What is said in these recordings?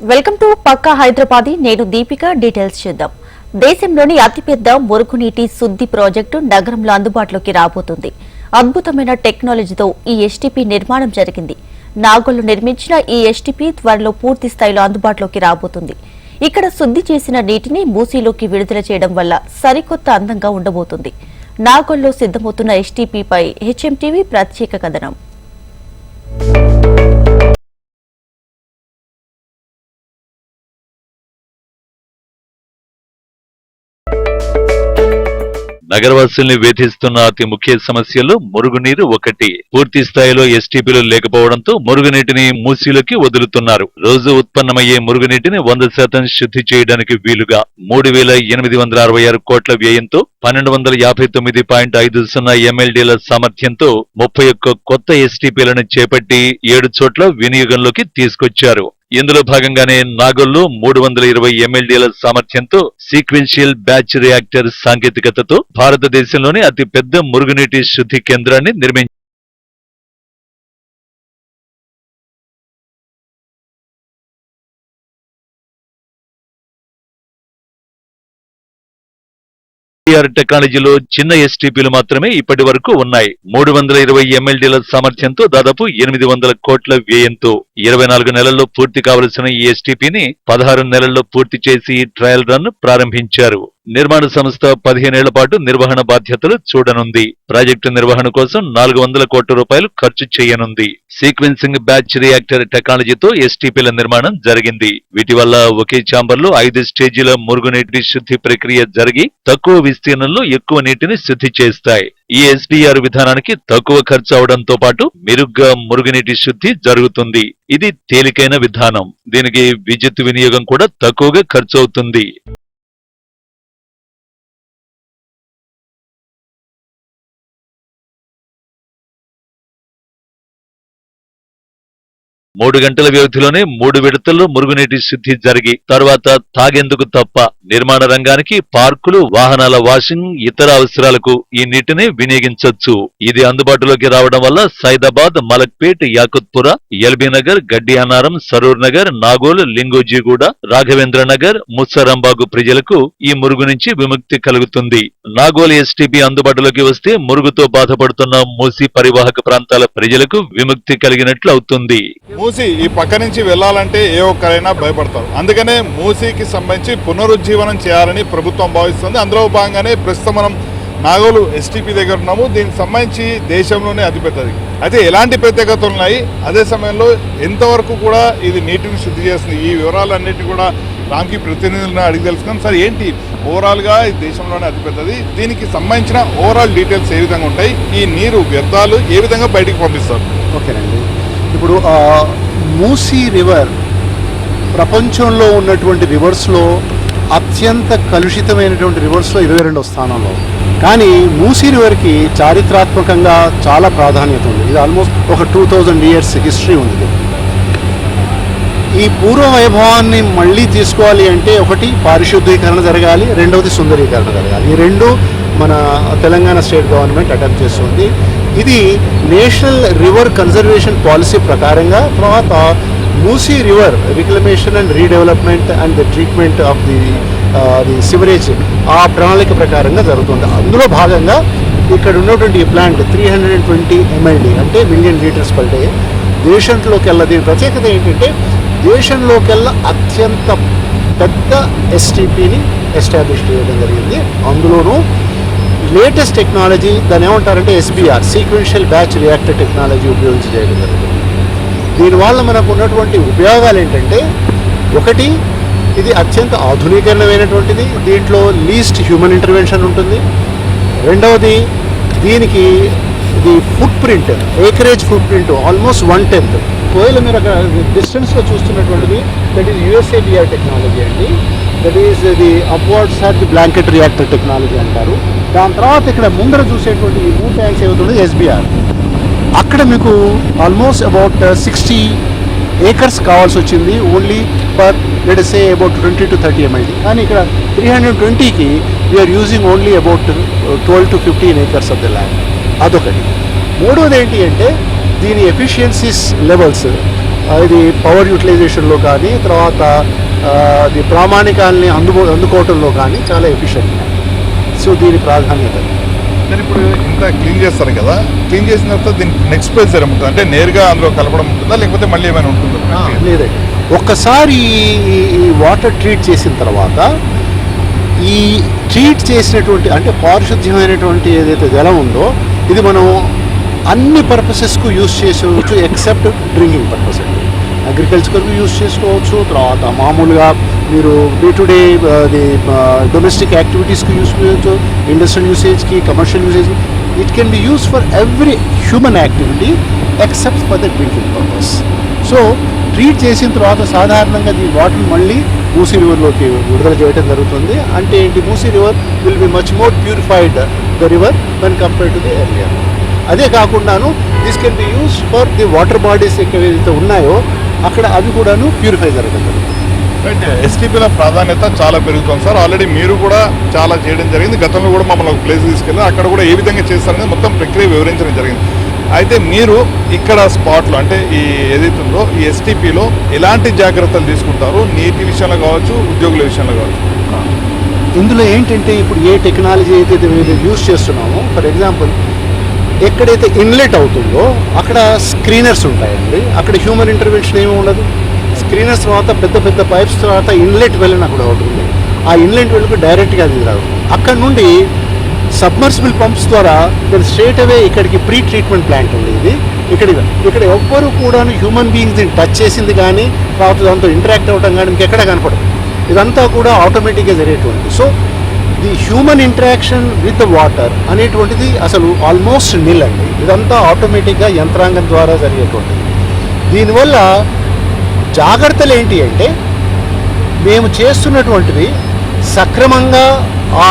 Welcome to పక్కా హైదరాబాద్. నేను Deepika. Details చూద్దాం. దేశంలోని అతిపెద్ద మురుగునీటి శుద్ధి ప్రాజెక్టు నగరంలో అందుబాటులోకి రాబోతుంది. అద్భుతమైన టెక్నాలజీతో ఈ ఎస్టీపీ నిర్మాణం జరిగింది. నాగోలు నిర్మించిన ఈ ఎస్టీపీ త్వరలో పూర్తి స్థాయిలో అందుబాటులోకి రాబోతుంది. ఇక్కడ శుద్ధి చేసిన నీటిని మూసీలోకి విడుదల చేయడం వల్ల సరికొత్త అందంగా ఉండబోతుంది. నాగోల్లో సిద్ధమవుతున్న ఎస్టీపీపై హెచ్ఎంటీవీ ప్రత్యేక కథనం. నగరవాసుల్ని వేధిస్తున్న అతి ముఖ్య సమస్యల్లో మురుగునీరు ఒకటి. పూర్తి స్థాయిలో ఎస్టీపీలు లేకపోవడంతో మురుగునీటిని మూసీలకి వదులుతున్నారు. రోజు ఉత్పన్నమయ్యే మురుగునీటిని వంద శాతం శుద్ధి చేయడానికి వీలుగా మూడు వేల ఎనిమిది వందల అరవై ఆరు కోట్ల వ్యయంతో పన్నెండు వందల యాభై తొమ్మిది పాయింట్ ఐదు సున్నా ఎమ్మెల్డీల సామర్థ్యంతో ముప్పై ఒక్క కొత్త ఎస్టీపీలను చేపట్టి ఏడు చోట్ల వినియోగంలోకి తీసుకొచ్చారు. ఇందులో భాగంగానే నాగోల్లో మూడు వందల ఇరవై ఎమ్మెల్డీల సామర్థ్యంతో సీక్వెన్షియల్ బ్యాచ్ రియాక్టర్ సాంకేతికతతో భారతదేశంలోని అతిపెద్ద మురుగునీటి శుద్ధి కేంద్రాన్ని నిర్మించారు. ఆర్ టెక్నాలజీలో చిన్న ఎస్టీపీలు మాత్రమే ఇప్పటి వరకు ఉన్నాయి. మూడు వందల ఇరవై ఎమ్మెల్డీల సామర్థ్యంతో దాదాపు ఎనిమిది వందల కోట్ల వ్యయంతో ఇరవై నాలుగు నెలల్లో పూర్తి కావలసిన ఈ ఎస్టీపీని పదహారు నెలల్లో పూర్తి చేసి ట్రయల్ రన్ ప్రారంభించారు. నిర్మాణ సంస్థ పదిహేనేళ్ళ పాటు నిర్వహణ బాధ్యతలు చూడనుంది. ప్రాజెక్టు నిర్వహణ కోసం నాలుగు వందల కోట్ల రూపాయలు ఖర్చు చేయనుంది. సీక్వెన్సింగ్ బ్యాచ్ రియాక్టర్ టెక్నాలజీతో ఎస్టీపీల నిర్మాణం జరిగింది. వీటి వల్ల ఒకే ఛాంబర్లో ఐదు స్టేజీల మురుగునీటి శుద్ధి ప్రక్రియ జరిగి తక్కువ విస్తీర్ణంలో ఎక్కువ నీటిని శుద్ధి చేస్తాయి. ఈ ఎస్డిఆర్ విధానానికి తక్కువ ఖర్చు అవడంతో పాటు మెరుగ్గా మురుగునీటి శుద్ధి జరుగుతుంది. ఇది తేలికైన విధానం. దీనికి విద్యుత్ వినియోగం కూడా తక్కువగా ఖర్చు అవుతుంది. మూడు గంటల వ్యవధిలోనే మూడు విడతల్లో మురుగునీటి శుద్ధి జరిగి తర్వాత తాగేందుకు తప్ప నిర్మాణ రంగానికి పార్కులు వాహనాల వాషింగ్ ఇతర అవసరాలకు ఈ నీటిని వినియోగించొచ్చు. ఇది అందుబాటులోకి రావడం వల్ల సైదాబాద్ మలక్పేట్ యాకుత్పుర ఎల్బీనగర్ గడ్డి అనారం సరూర్ నగర్ నాగోల్ లింగోజీగూడ రాఘవేంద్ర నగర్ ముస్సరంబాగు ప్రజలకు ఈ మురుగు నుంచి విముక్తి కలుగుతుంది. నాగోల్ ఎస్టీపీ అందుబాటులోకి వస్తే మురుగుతో బాధపడుతున్న మూసి పరివాహక ప్రాంతాల ప్రజలకు విముక్తి కలిగినట్లు అవుతుంది. మూసి ఈ పక్క నుంచి వెళ్ళాలంటే ఏ ఒక్కరైనా భయపడతారు. అందుకనే మూసీకి సంబంధించి పునరుజ్జీవనం చేయాలని ప్రభుత్వం భావిస్తుంది. అందులో భాగంగానే ప్రస్తుతం మనం నాగోలు ఎస్టీపీ దగ్గర ఉన్నాము. దీనికి సంబంధించి దేశంలోనే అతిపెద్దది. అయితే ఎలాంటి ప్రత్యేకతలు ఉన్నాయి? అదే సమయంలో ఎంతవరకు కూడా ఇది నీటిని శుద్ధి చేస్తుంది? ఈ వివరాలన్నిటిని కూడా రామ్కి ప్రతినిధులను అడిగి తెలుసుకున్నాం సార్ ఏంటి? ఓవరాల్గా ఇది దేశంలోనే అతిపెద్దది. దీనికి సంబంధించిన ఓవరాల్ డీటెయిల్స్ ఏ విధంగా ఉంటాయి? ఈ నీరు వ్యర్థాలు ఏ విధంగా బయటికి పంపిస్తారు? ఓకేనండి. ఇప్పుడు మూసీ రివర్ ప్రపంచంలో ఉన్నటువంటి రివర్స్లో అత్యంత కలుషితమైనటువంటి రివర్స్లో ఇరవై రెండవ స్థానంలో కానీ మూసీ రివర్కి చారిత్రాత్మకంగా చాలా ప్రాధాన్యత ఉంది. ఇది ఆల్మోస్ట్ ఒక టూ థౌజండ్ ఇయర్స్ హిస్టరీ ఉంది. ఈ పూర్వ వైభవాన్ని మళ్ళీ తీసుకోవాలి అంటే ఒకటి పారిశుద్ధీకరణ జరగాలి రెండవది సుందరీకరణ జరగాలి. ఈ రెండు మన తెలంగాణ స్టేట్ గవర్నమెంట్ అటెంప్ట్ చేస్తుంది. ఇది నేషనల్ రివర్ కన్జర్వేషన్ పాలసీ ప్రకారంగా తర్వాత Musi river reclamation and redevelopment and the treatment of the అది సివరేజ్ ఆ ప్రణాళిక ప్రకారంగా జరుగుతుంది. అందులో భాగంగా ఇక్కడ ఉన్నటువంటి ఈ plant three hundred and twenty MLD అంటే మిలియన్ లీటర్స్ పర్ డే దేశంలోకెల్లా దీని ప్రత్యేకత ఏంటంటే దేశంలోకెల్లా అత్యంత పెద్ద ఎస్టీపీని ఎస్టాబ్లిష్ చేయడం జరిగింది. అందులోనూ లేటెస్ట్ టెక్నాలజీ దాని ఏమంటారంటే SBR sequential batch reactor technology ఉపయోగించి చేయడం జరిగింది. దీనివల్ల మనకు ఉన్నటువంటి ఉపయోగాలు ఏంటంటే ఒకటి ఇది అత్యంత ఆధునీకరణమైనటువంటిది. దీంట్లో లీస్ట్ హ్యూమన్ ఇంటర్వెన్షన్ ఉంటుంది. రెండవది దీనికి ఇది footprint acreage footprint almost one tenth ఒకవేళ మీరు అక్కడ డిస్టెన్స్లో చూస్తున్నటువంటిది దట్ ఈస్ యుఎస్ఏబిఆర్ టెక్నాలజీ అండి. That is the upward hat the blanket reactor technology అంటారు. దాని తర్వాత ఇక్కడ ముందర చూసేటువంటి ఈ మూడు ట్యాంక్స్ ఏమవుతుంది ఎస్బీఆర్ అక్కడ మీకు ఆల్మోస్ట్ అబౌట్ సిక్స్టీ ఏకర్స్ కావాల్సి వచ్చింది. Only per let say about twenty to thirty MLD కానీ ఇక్కడ త్రీ హండ్రెడ్ ట్వంటీకి we're using only about twelve to fifteen acres of the land అదొకటి. మూడోది ఏంటి అంటే దీని ఎఫిషియన్సీస్ లెవెల్స్ ఆ, ఇది పవర్ యూటిలైజేషన్లో కానీ తర్వాత అది ప్రామాణికాల్ని అందుకో అందుకోవటంలో కానీ చాలా ఎఫిషియెంట్ సో దీని ప్రాధాన్యత. నేను ఇప్పుడు ఇంత క్లీన్ చేస్తారు కదా క్లీన్ చేసిన తర్వాత దీని నెక్స్ట్ ప్రొసీజర్ ఉంటుంది అంటే నేరుగా అందులో కలపడం ఉంటుందా లేకపోతే మళ్ళీ ఏమైనా ఉంటుందా? లేదండి. ఒక్కసారి ఈ- వాటర్ ట్రీట్ చేసిన తర్వాత ఈ ట్రీట్ చేసినటువంటి అంటే పారిశుద్ధ్యమైనటువంటి ఏదైతే జలం ఉందో ఇది మనం అన్ని పర్పసెస్కు యూస్ చేసుకోవచ్చు ఎక్సెప్ట్ డ్రింకింగ్ పర్పస్ అండి అగ్రికల్చర్కు యూస్ చేసుకోవచ్చు తర్వాత మామూలుగా మీరు డే టు డే అది డొమెస్టిక్ యాక్టివిటీస్కి యూస్ చేయవచ్చు industrial యూసేజ్కి commercial usage it can be use for every human activity except for the drinking purpose. So treat చేసిన తర్వాత సాధారణంగా ఈ వాటర్ మళ్ళీ మూసీ రివర్లోకి విడుదల చేయడం జరుగుతుంది. అంటే ఏంటి? Musi river will be much more purified the river when compare to the earlier అదే కాకుండాను this can be use for the water bodies ఏవైతే ఉన్నాయో అక్కడ అవి కూడాను ప్యూరిఫై జరగడం జరుగుతుంది ఎస్టీపీల ప్రాధాన్యత చాలా పెరుగుతుంది సార్. ఆల్రెడీ మీరు కూడా చాలా చేయడం జరిగింది. గతంలో కూడా మమ్మల్ని ఒక ప్లేస్ తీసుకెళ్ళి అక్కడ కూడా ఏ విధంగా చేస్తారనేది మొత్తం ప్రక్రియ వివరించడం జరిగింది. అయితే మీరు ఇక్కడ స్పాట్లో అంటే ఈ ఏదైతుందో ఉందో ఈ ఎస్టీపీలో ఎలాంటి జాగ్రత్తలు తీసుకుంటారు? నీటి విషయంలో కావచ్చు ఉద్యోగుల విషయంలో కావచ్చు. ఇందులో ఏంటంటే ఇప్పుడు ఏ టెక్నాలజీ అయితే మేము యూస్ చేస్తున్నామో ఫర్ ఎగ్జాంపుల్ ఎక్కడైతే ఇన్లెట్ అవుతుందో అక్కడ స్క్రీనర్స్ ఉంటాయండి. అక్కడ హ్యూమన్ ఇంటర్వెన్షన్ ఏమి ఉండదు. స్క్రీనర్స్ తర్వాత పెద్ద పెద్ద పైప్స్ తర్వాత ఇన్లెట్ వెళ్ళిన అక్కడ ఒకటి ఉంది ఆ ఇన్లెట్ వెళ్ళకు డైరెక్ట్గా అది రాదు. అక్కడ నుండి సబ్మర్సిబుల్ పంప్స్ ద్వారా మీరు స్ట్రేట్ అవే ఇక్కడికి ప్రీ ట్రీట్మెంట్ ప్లాంట్ ఉంది ఇది. ఇక్కడ ఇక్కడ ఎవ్వరు కూడా హ్యూమన్ బీయింగ్స్ టచ్ చేసింది కానీ తర్వాత దాంతో ఇంటరాక్ట్ అవ్వడం కానీ మీకు ఎక్కడ కనపడదు. ఇదంతా కూడా ఆటోమేటిక్గా జరిగేటువంటిది. So the human interaction with water అనేటువంటిది అసలు ఆల్మోస్ట్ నిల్ అండి. ఇదంతా ఆటోమేటిక్గా యంత్రాంగం ద్వారా జరిగేటువంటిది. దీనివల్ల జాగ్రత్తలు ఏంటి అంటే మేము చేస్తున్నటువంటివి సక్రమంగా ఆ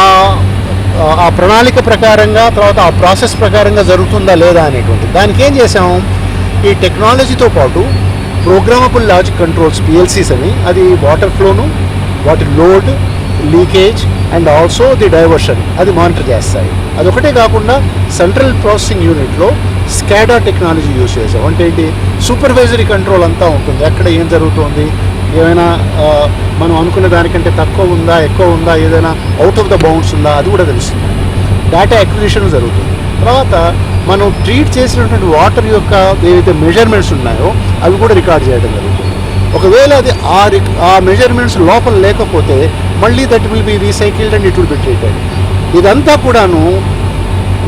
ఆ ప్రణాళిక ప్రకారంగా తర్వాత ఆ ప్రాసెస్ ప్రకారంగా జరుగుతుందా లేదా అనేటువంటి దానికి ఏం చేసాము ఈ టెక్నాలజీతో పాటు ప్రోగ్రామబుల్ లాజిక్ కంట్రోల్స్ పిఎల్సీస్ అని అది వాటర్ ఫ్లోను వాటి load leakage and also the diversion అది మానిటర్ చేస్తాయి. అదొకటే కాకుండా సెంట్రల్ ప్రాసెసింగ్ యూనిట్లో స్కాడా టెక్నాలజీ యూస్ చేసాం అంటే ఏంటి? సూపర్వైజరీ కంట్రోల్ అంతా ఉంటుంది. ఎక్కడ ఏం జరుగుతుంది? ఏమైనా మనం అనుకున్న దానికంటే తక్కువ ఉందా ఎక్కువ ఉందా ఏదైనా అవుట్ ఆఫ్ ద బౌండ్స్ ఉందా అది కూడా తెలుస్తుంది. డేటా అక్విజిషన్ జరుగుతుంది తర్వాత మనం ట్రీట్ చేసినటువంటి వాటర్ యొక్క ఏవైతే మెజర్మెంట్స్ ఉన్నాయో అవి కూడా రికార్డ్ చేయడం జరుగుతుంది. ఒకవేళ అది ఆ ఆ మెజర్మెంట్స్ లోపల లేకపోతే మళ్ళీ that will be recycled and it will be treated ఇదంతా కూడాను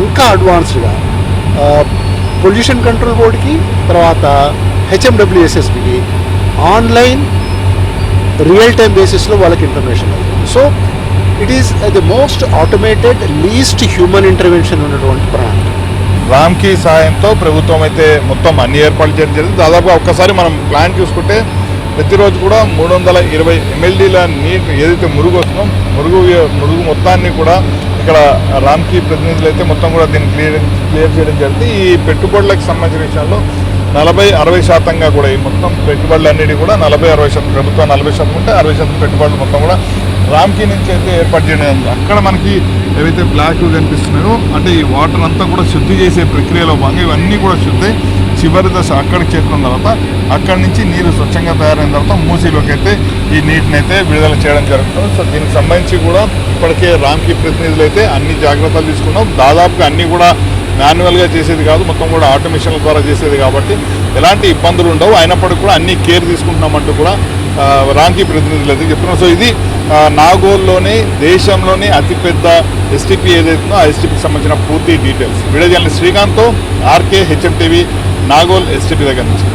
ఇంకా అడ్వాన్స్డ్గా పొల్యూషన్ కంట్రోల్ బోర్డ్కి తర్వాత హెచ్ఎండబ్ల్యూఎస్ఎస్బికి ఆన్లైన్ రియల్ టైం బేసిస్లో వాళ్ళకి information so it is the most automated least human intervention ఉన్నటువంటి ప్రణాళిక రామ్కి సహాయంతో ప్రభుత్వం అయితే మొత్తం అన్ని ఏర్పాట్లు చేయడం జరిగింది. దాదాపుగా ఒక్కసారి మనం ప్లాన్ చూసుకుంటే ప్రతిరోజు కూడా మూడు వందల ఇరవై ఎమ్మెల్డీల నీటి ఏదైతే మురుగు వస్తుందో మురుగు మురుగు మొత్తాన్ని కూడా ఇక్కడ రామ్కి ప్రతినిధులు అయితే మొత్తం కూడా దీన్ని క్లియర్ క్లియర్ చేయడం జరిగింది. ఈ పెట్టుబడులకు సంబంధించిన విషయాల్లో నలభై అరవై శాతంగా కూడా ఈ మొత్తం పెట్టుబడులు అన్నిటి కూడా నలభై అరవై శాతం ప్రభుత్వం నలభై శాతం ఉంటే అరవై శాతం పెట్టుబడులు మొత్తం కూడా రామ్కి నుంచి అయితే ఏర్పాటు చేయడం అక్కడ మనకి ఏవైతే బ్లాక్ కనిపిస్తున్నాయో అంటే ఈ వాటర్ అంతా కూడా శుద్ధి చేసే ప్రక్రియలో భాగంగా ఇవన్నీ కూడా శుద్ధి చివరి దశ అక్కడికి చేరుకున్న తర్వాత అక్కడి నుంచి నీరు స్వచ్ఛంగా తయారైన తర్వాత మూసీలోకి అయితే ఈ నీటిని అయితే విడుదల చేయడం జరుగుతుంది. సో దీనికి సంబంధించి కూడా ఇప్పటికే రామ్కి ప్రతినిధులు అయితే అన్ని జాగ్రత్తలు తీసుకున్నాం. దాదాపుగా అన్నీ కూడా మాన్యువల్గా చేసేది కాదు మొత్తం కూడా ఆటోమేషన్ల ద్వారా చేసేది కాబట్టి ఎలాంటి ఇబ్బందులు ఉండవు. అయినప్పటికీ కూడా అన్ని కేర్ తీసుకుంటున్నామంటూ కూడా రాంకి రాంకీ ప్రతినిధులు అయితే చెప్తున్నారు. సో ఇది నాగోల్లోనే దేశంలోనే దేశంలోని అతిపెద్ద ఎస్టీపీ ఏదైతుందో ఆ ఎస్టీపీకి సంబంధించిన పూర్తి డీటెయిల్స్. వీడియో జర్నలిస్ట్ శ్రీకాంత్తో RK HM TV Nagole STP దగ్గర నుంచి.